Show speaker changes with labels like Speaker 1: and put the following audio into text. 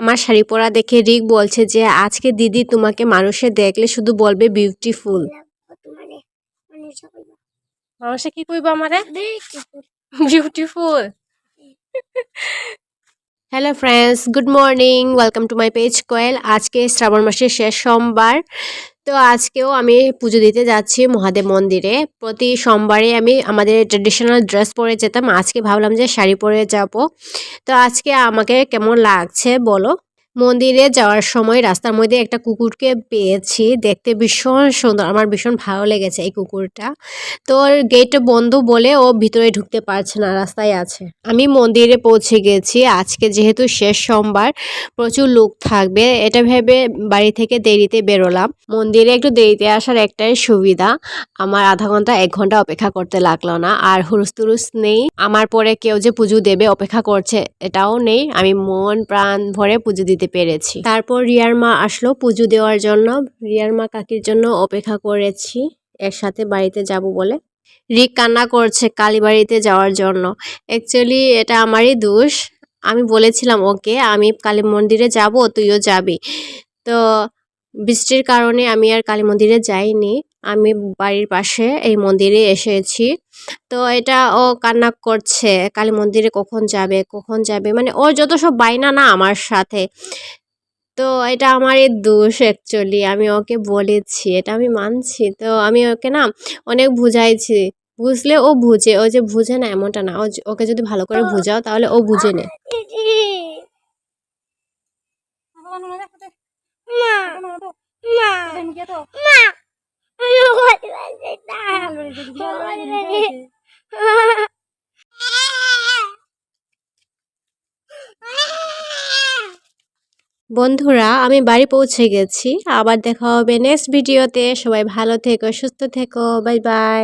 Speaker 1: আমার শাড়ি পরা দেখে রিক বলছে যে আজকে দিদি তোমাকে মানুষে দেখলে শুধু বলবে বিউটিফুল
Speaker 2: মানুষ
Speaker 1: কি কইব আমারে?
Speaker 2: Beautiful
Speaker 1: hello friends good morning welcome to my page Koyel আজকে শ্রাবণ মাসের শেষ সোমবার। তো আজকেও আমি পুজো দিতে যাচ্ছি মহাদেব মন্দিরে। প্রতি সোমবারে আমি আমাদের ট্রেডিশনাল ড্রেস পরে যেতাম। আজকে ভাবলাম যে শাড়ি পরে যাব। তো আজকে আমাকে কেমন লাগছে বলো? মন্দিরে যাওয়ার সময় রাস্তার মধ্যে একটা কুকুরকে পেয়েছি। দেখতে ভীষণ সুন্দর, আমার ভীষণ ভালো লেগেছে এই কুকুরটা। তো গেট বন্ধ বলে ও ভিতরে ঢুকতে পারছে না, রাস্তায় আছে। আমি মন্দিরে পৌঁছে গেছি। আজকে যেহেতু শেষ সোমবার, প্রচুর লোক থাকবে। এটা ভেবে বাড়ি থেকে দেরিতে বেরোলাম। মন্দিরে একটু দেরিতে আসার একটাই সুবিধা, আমার আধা ঘণ্টা, এক ঘণ্টা অপেক্ষা করতে লাগল না। আর হুরুস তুরুস নেই। আমার পরে কেউ যে পুজো দেবে, অপেক্ষা করছে, এটাও নেই। আমি মন প্রাণ ভরে পুজো দিতে পেরেছি। তারপর রিয়ার মা আসলো পুজো দেওয়ার জন্য। রিয়ার মা কাকির জন্য অপেক্ষা করেছি একসাথে বাড়িতে যাব বলে। রিক কান্না করছে কালীবাড়িতে যাওয়ার জন্য। অ্যাকচুয়ালি এটা আমারই দোষ। আমি বলেছিলাম, ওকে, আমি কালী মন্দিরে যাব, তুইও যাবি। তো বৃষ্টির কারণে আমি আর কালী মন্দিরে যাইনি। আমি বাড়ির পাশে এই মন্দিরে এসেছি তো এটা ও কান্না করছে কালী মন্দিরে কখন যাবে কখন যাবে মানে ও যত সব বাইনা না আমার সাথে তো এটা আমারই দোষ অ্যাকচুয়ালি আমি ওকে বলেছি এটা আমি মানছি তো আমি ওকে না অনেক বুঝাইছি বুঝলে ও বুঝে ও যে বুঝে না এমনটা না ওকে যদি ভালো করে বুঝাও তাহলে ও বুঝে নে
Speaker 2: মা মা আমি বলতে পারছি
Speaker 1: বন্ধুরা, আমি বাড়ি পৌঁছে গেছি। আবার দেখা হবে নেক্সট ভিডিওতে সবাই ভালো থেকো, সুস্থ থেকো। Bye bye